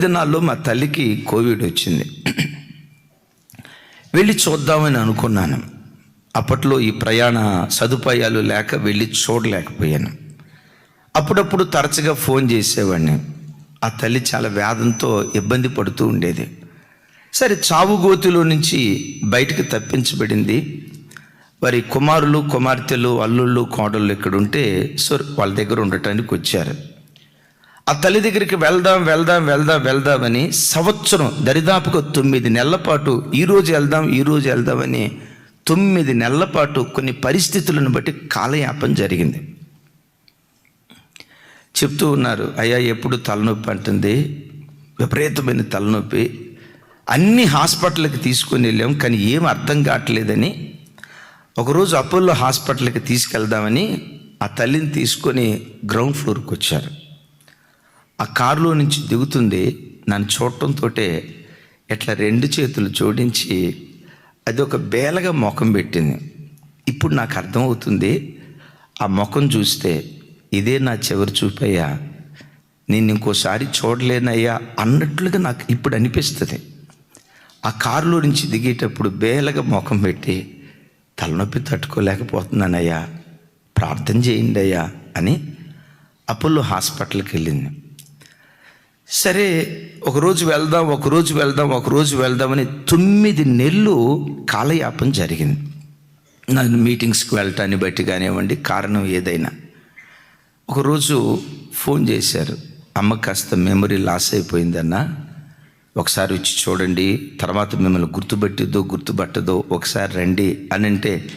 దినాల్లో మా తల్లికి కోవిడ్ వచ్చింది. వెళ్ళి చూద్దామని అనుకున్నాను. అప్పట్లో ఈ ప్రయాణ సదుపాయాలు లేక వెళ్ళి చూడలేకపోయాను. అప్పుడప్పుడు తరచుగా ఫోన్ చేసేవాడిని. ఆ తల్లి చాలా వేదంతో ఇబ్బంది పడుతూ ఉండేది. సరే చావుగోతిలో నుంచి బయటికి తప్పించబడింది. వారి కుమారులు కుమార్తెలు అల్లుళ్ళు కోడళ్ళు ఇక్కడ ఉంటే సో వాళ్ళ దగ్గర ఉండటానికి వచ్చారు. ఆ తల్లి దగ్గరికి వెళ్దాం వెళ్దాం వెళ్దాం వెళ్దామని సంవత్సరం దరిదాపుగా తొమ్మిది నెలల పాటు ఈరోజు వెళ్దాం ఈరోజు వెళ్దామని తొమ్మిది నెలల పాటు కొన్ని పరిస్థితులను బట్టి కాలయాపన జరిగింది. చెప్తూ ఉన్నారు అయ్యా ఎప్పుడు తలనొప్పి? అంటుంది. విపరీతమైన తలనొప్పి. అన్ని హాస్పిటల్కి తీసుకొని వెళ్ళాం కానీ ఏం అర్థం కావట్లేదని ఒకరోజు అపోలో హాస్పిటల్కి తీసుకెళ్దామని ఆ తల్లిని తీసుకొని గ్రౌండ్ ఫ్లోర్కి వచ్చారు. ఆ కారులో నుంచి దిగుతుంది నన్ను చూడటంతో ఇట్లా రెండు చేతులు జోడించి అది ఒక బేలగా ముఖం పెట్టింది. ఇప్పుడు నాకు అర్థమవుతుంది ఆ ముఖం చూస్తే ఇదే నా చివరి చూపయ్యా. నేను ఇంకోసారి చూడలేనయ్యా అన్నట్లుగా నాకు ఇప్పుడు అనిపిస్తుంది. ఆ కారులో నుంచి దిగేటప్పుడు బేలగా ముఖం పెట్టి తలనొప్పి తట్టుకోలేకపోతున్నానయ్యా. ప్రార్థన చేయండి అయ్యా అని అపోలో హాస్పిటల్కి వెళ్ళింది. సరే ఒకరోజు వెళ్దాం ఒకరోజు వెళ్దాం ఒకరోజు వెళ్దామని తొమ్మిది నెలలు కాలయాపన జరిగింది. నన్ను మీటింగ్స్కి వెళ్ళటాన్ని బట్టి కానివ్వండి కారణం ఏదైనా. ఒకరోజు ఫోన్ చేశారు. అమ్మ కాస్త మెమరీ లాస్ అయిపోయిందన్న. ఒకసారి వచ్చి చూడండి తర్వాత మిమ్మల్ని గుర్తుపెట్టిద్దో గుర్తుపట్టదో ఒకసారి రండి అని అంటే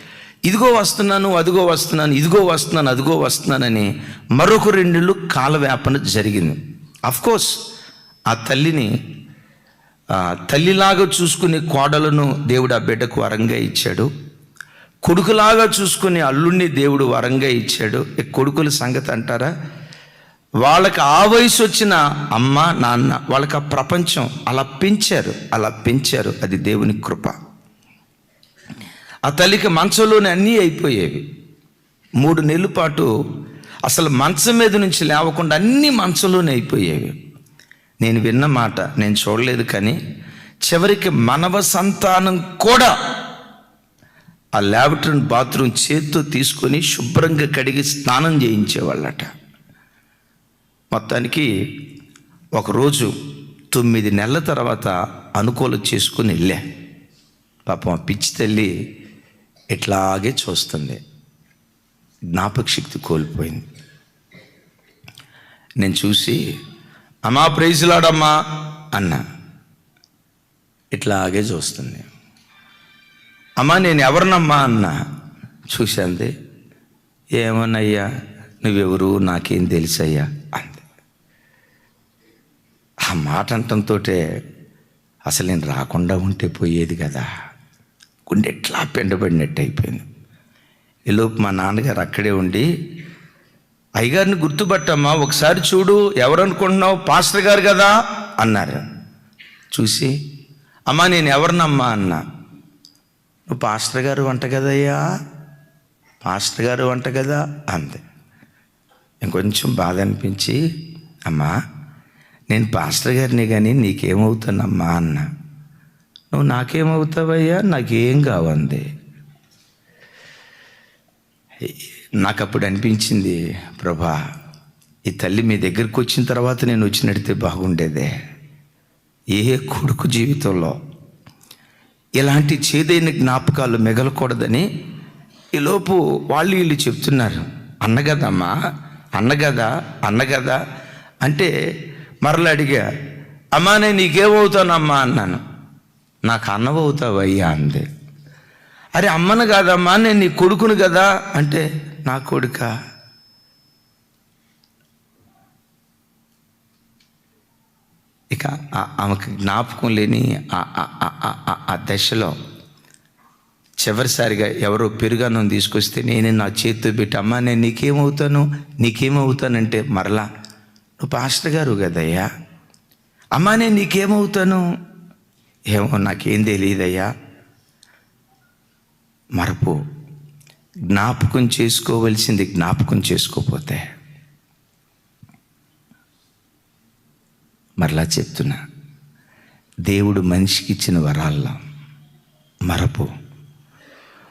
ఇదిగో వస్తున్నాను అదిగో వస్తున్నాను ఇదిగో వస్తున్నాను అదిగో వస్తున్నానని మరొక రెండేళ్ళు కాలవ్యాపన జరిగింది. కోర్స్ ఆ తల్లిని తల్లిలాగా చూసుకునే కోడలను దేవుడు ఆ బిడ్డకు వరంగా ఇచ్చాడు. కొడుకులాగా చూసుకునే అల్లుడిని దేవుడు వరంగా ఇచ్చాడు. ఈ కొడుకుల సంగతి అంటారా? వాళ్ళకి ఆ వయసు వచ్చిన అమ్మ నాన్న వాళ్ళకి ఆ ప్రపంచం అలా పెంచారు అలా పెంచారు. అది దేవుని కృప. ఆ తల్లికి మంచంలోనే అన్నీ అయిపోయేవి. మూడు నెలల పాటు అసలు మంచం మీద నుంచి లేవకుండా అన్నీ మంచంలోనే అయిపోయేవి. నేను విన్న మాట నేను చూడలేదు కానీ చివరికి మనవ సంతానం కూడా ఆ ల్యాబరేటరీ బాత్రూమ్ చేత్తో తీసుకొని శుభ్రంగా కడిగి స్నానం చేయించేవాళ్ళట. మొత్తానికి ఒకరోజు తొమ్మిది నెలల తర్వాత అనుకూలం చేసుకుని వెళ్ళా. పాపం పిచ్చి తల్లి ఇట్లాగే చూస్తుంది. జ్ఞాపక శక్తి కోల్పోయింది. నేను చూసి అమ్మా ప్రైజ్లాడమ్మా అన్నా. ఇట్లాగే చూస్తుంది. అమ్మా నేను ఎవరినమ్మా అన్నా. చూసింది ఏమన్నయ్యా నువ్వెవరు నాకేం తెలుసయ్యా అంది. ఆ మాట అంటంతో అసలు నేను రాకుండా ఉంటే పోయేది కదా. గుండె ఎట్లా పెండబడినట్టు అయిపోయింది ఈలోపు మా నాన్నగారు అక్కడే ఉండి అయ్యగారిని గుర్తుపట్టమ్మా ఒకసారి చూడు ఎవరనుకుంటున్నావు? పాస్టర్ గారు కదా? అన్నారు. చూసి అమ్మా నేను ఎవరినమ్మా? అన్నా. నువ్వు పాస్టర్ గారు వంట కదయ్యా? పాస్టర్ గారు వంట కదా? అంది. ఇంకొంచెం బాధ అనిపించి అమ్మా నేను పాస్టర్ గారిని కానీ నీకేమవుతానమ్మా? అన్న. నువ్వు నాకేమవుతావయ్యా? నాకేం కావంది? నాకు అప్పుడు అనిపించింది ప్రభా ఈ తల్లి మీ దగ్గరికి వచ్చిన తర్వాత నేను వచ్చినడితే బాగుండేదే. ఏ కొడుకు జీవితంలో ఇలాంటి చేదైన జ్ఞాపకాలు మిగలకూడదని ఈలోపు వాళ్ళు వీళ్ళు చెప్తున్నారు. అన్నగదమ్మా అన్నగదా అన్నగదా అంటే మరలా అడిగా అమ్మా నేను నీకేమవుతానమ్మా? అన్నాను. నాకు అన్నవవుతావయ్యా అంది. అరే అమ్మను కాదమ్మా నేను నీ కొడుకును కదా అంటే నా కొడుక. ఇక ఆ- ఆమెకు జ్ఞాపకం లేని ఆ- ఆ దశలో చివరిసారిగా ఎవరో పెరుగన్నం తీసుకొస్తే నేనే నా చేతితో పెట్టి అమ్మా నేను నీకేమవుతాను? నీకేమవుతానంటే మరలా నువ్వు పాస్టర్ గారు కదయ్యా? అమ్మా నేను నీకేమవుతాను? ఏమో నాకేం తెలియదయ్యా. మరపు జ్ఞాపకం చేసుకోవలసింది జ్ఞాపకం చేసుకోపోతే మరలా చెప్తున్నా దేవుడు మనిషికి ఇచ్చిన వరాల్లో మరపు.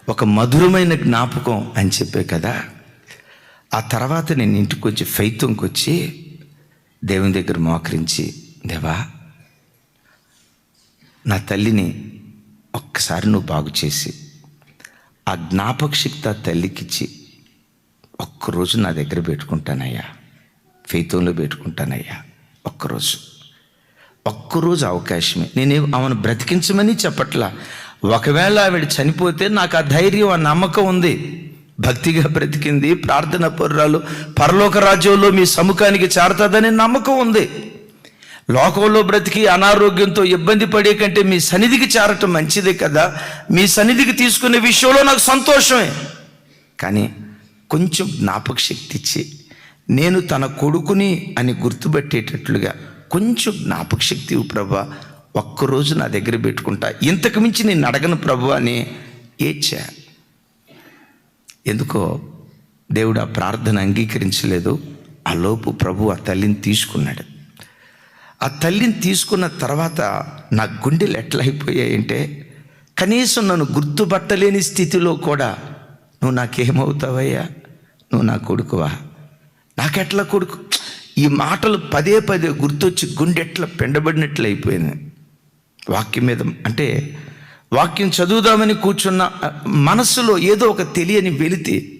ఒక మధురమైన జ్ఞాపకం అని చెప్పే కదా ఆ తర్వాత నేను ఇంటికి వచ్చి ఫైతంకి వచ్చి దేవుని దగ్గర మోకరించి దేవా నా తల్లిని ఒక్కసారి నువ్వు బాగు చేసి ఆ జ్ఞాపక శక్తి ఆ తల్లికిచ్చి ఒక్కరోజు నా దగ్గర పెట్టుకుంటానయ్యా. ఫైతంలో పెట్టుకుంటానయ్యా. ఒక్కరోజు. ఒక్కరోజు అవకాశమే. నేనే ఆమెను బ్రతికించమని చెప్పట్లా. ఒకవేళ ఆవిడ చనిపోతే నాకు ఆ ధైర్యం ఆ నమ్మకం ఉంది. భక్తిగా బ్రతికింది ప్రార్థన పుర్రాలు పరలోక రాజ్యంలో మీ సముఖానికి చేరతాదనే నమ్మకం ఉంది. లోకంలో బ్రతికి అనారోగ్యంతో ఇబ్బంది పడే కంటే మీ సన్నిధికి చేరటం మంచిదే కదా. మీ సన్నిధికి తీసుకునే విషయంలో నాకు సంతోషమే. కానీ కొంచెం జ్ఞాపక శక్తి ఇచ్చి నేను తన కొడుకుని అని గుర్తుపెట్టేటట్లుగా కొంచెం జ్ఞాపక శక్తి ఇవ్వు ప్రభా. ఒక్కరోజు నా దగ్గర పెట్టుకుంటా. ఇంతకు మించి నేను అడగను ప్రభు అని ఏడ్చా. ఎందుకో దేవుడు ఆ ప్రార్థన అంగీకరించలేదు. ఆ లోపు ప్రభు ఆ తల్లిని తీసుకున్నాడు. ఆ తల్లిని తీసుకున్న తర్వాత నా గుండెలు ఎట్లయిపోయాయంటే కనీసం నన్ను గుర్తుపట్టలేని స్థితిలో కూడా నువ్వు నాకేమవుతావయ్యా? నువ్వు నా కొడుకువా? నాకెట్లా కొడుకు? ఈ మాటలు పదే పదే గుర్తొచ్చి గుండెట్లా పెండబడినట్లు అయిపోయింది వాక్యం మీద అంటే వాక్యం చదువుదామని కూర్చున్న మనసులో ఏదో ఒక తెలియని వెళితే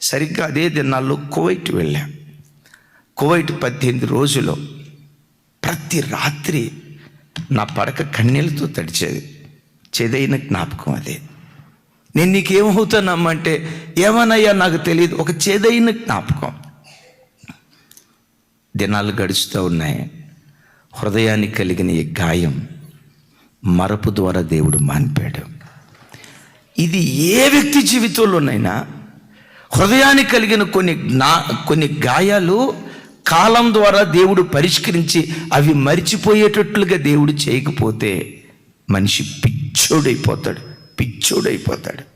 సరిగ్గా అదే దినాల్లో కువైట్ వెళ్ళాం. కువైట్ పద్దెనిమిది రోజులు ప్రతి రాత్రి నా పడక కన్నీళ్ళతో తడిచేది. చెదైన జ్ఞాపకం అదే. నేను నీకేమవుతానమ్మంటే ఏమనయ్యా నాకు తెలియదు. ఒక చేదైన జ్ఞాపకం. దినాలు గడుస్తూ ఉన్నాయి. హృదయానికి కలిగిన ఈ గాయం మరపు ద్వారా దేవుడు మానిపాడు. ఇది ఏ వ్యక్తి జీవితంలోనైనా హృదయానికి కలిగిన కొన్ని జ్ఞా కొన్ని గాయాలు కాలం ద్వారా దేవుడు పరిష్కరించి అవి మరిచిపోయేటట్లుగా దేవుడు చేయకపోతే మనిషి పిచ్చోడైపోతాడు పిచ్చోడైపోతాడు.